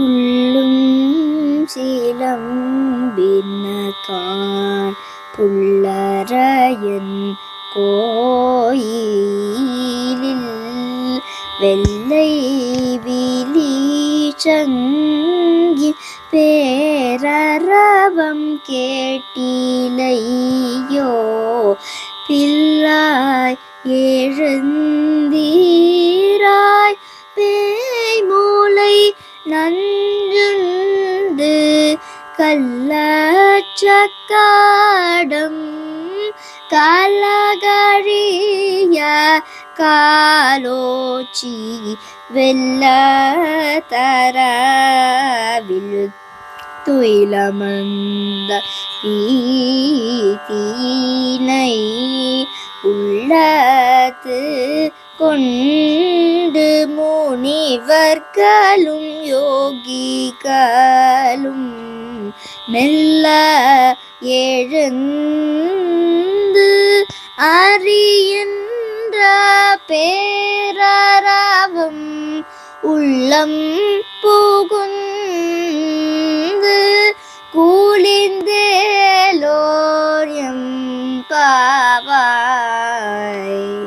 புல்லும் சீலம்பினகான் புல்லரையன் கோயிலில் வெள்ளை விழி சங்கி பேரரவம் கேட்டிலையோ? பிள்ளாய் எழுந்தீராய் பேய் மூளை நஞ்சுண்டு கள்ளச்சக்காடம். காலகழிய காலோச்சி வெள்ள தரவில் துயிலமந்த தீனை உள்ளத்து கொண்டு முனிவர்களும் யோகிகளும் மெல்ல எழுந்து அறியின்ற பேரரவம் உள்ளம் புகுந்து கூலிந்தேலோரியம் பாவாய்.